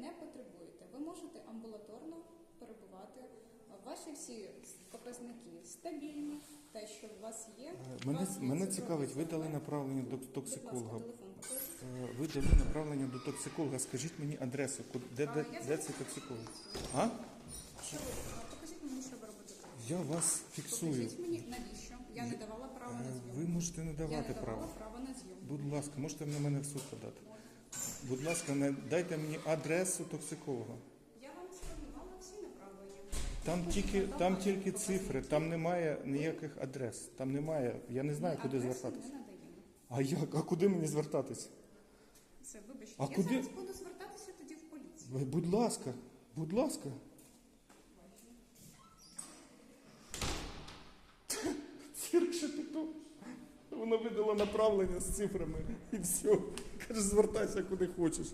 не потребуєте. Ви можете амбулаторно перебувати. Ваші всі показники стабільні, те, що у вас є. Е, Мене, вас є мене цікавить, ви дали направлення до токсиколога. ласка, телефон. Е, Ви дали направлення до токсиколога. Скажіть мені адресу, де, А, де, де цей токсиколог? А? Що ви? Покажіть мені, що ви робите. Я вас фіксую. Покажіть мені, навіщо? Я не давала права на Е, зйомку. Ви можете не Я давати не давала право. права на зйомку. Будь ласка, можете на мене в суд подати. Будь ласка, не дайте мені адресу токсиколога. Я вам сформувала всі направлення. Там тільки, там тільки цифри, там немає ніяких адрес. Там немає. Я не знаю, куди звертатися. Не надаємо. А як? А куди мені звертатися? Все, вибачте. А я куди- зараз буду звертатися тоді в поліцію. Ви, Будь ласка, будь ласка. Цирк Шепетов. Вона видала направлення з цифрами і все. Каже, звертайся куди хочеш.